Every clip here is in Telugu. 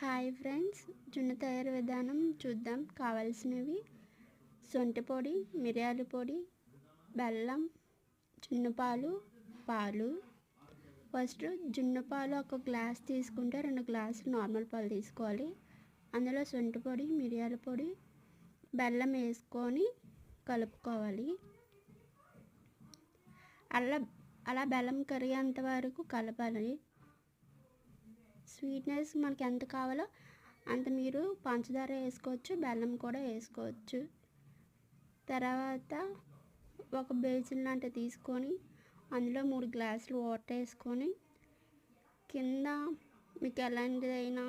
హాయ్ ఫ్రెండ్స్ జున్ను తయారు విధానం చూద్దాం. కావాల్సినవి సొంటి పొడి మిరియాల పొడి బెల్లం జున్ను పాలు పాలు. ఫస్ట్ జున్ను పాలు ఒక గ్లాస్ తీసుకుంటే రెండు గ్లాసులు నార్మల్ పాలు తీసుకోవాలి. అందులో సొంటి పొడి మిరియాల పొడి బెల్లం వేసుకొని కలుపుకోవాలి. అలా అలా బెల్లం కరిగేంత వరకు కలపాలి. స్వీట్నెస్ మనకి ఎంత కావాలో అంత మీరు పంచదార వేసుకోవచ్చు బెల్లం కూడా వేసుకోవచ్చు. తర్వాత ఒక బేసిన్ లాంటివి తీసుకొని అందులో మూడు గ్లాసులు వాటర్ వేసుకొని కింద మీకు ఎలాంటిదైనా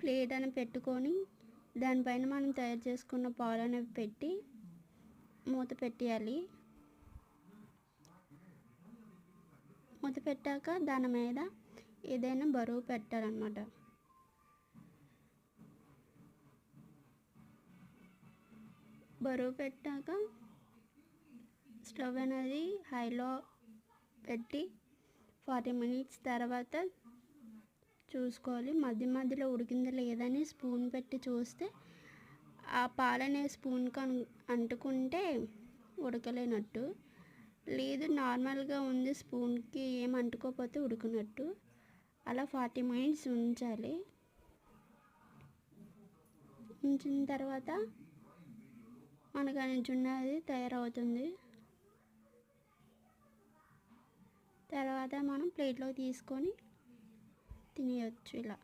ప్లేట్ అని పెట్టుకొని దానిపైన మనం తయారు చేసుకున్న పాలు అనేవి పెట్టి మూత పెట్టేయాలి. మూత పెట్టాక దాని మీద ఏదైనా బరువు పెట్టాలన్నమాట. బరువు పెట్టాక స్టవ్ అనేది హైలో పెట్టి ఫార్టీ మినిట్స్ తర్వాత చూసుకోవాలి. మధ్య మధ్యలో ఉడికింది లేదని స్పూన్ పెట్టి చూస్తే ఆ పాలనే స్పూన్కి అను అంటుకుంటే ఉడకలేనట్టు. లేదు నార్మల్గా ఉంది స్పూన్కి ఏం అంటుకోకపోతే ఉడికినట్టు. అలా ఫార్టీ మినిట్స్ ఉంచాలి. ఉంచిన తర్వాత మనకు జున్ను అది తయారవుతుంది. తర్వాత మనం ప్లేట్లో తీసుకొని తినేయచ్చు ఇలా.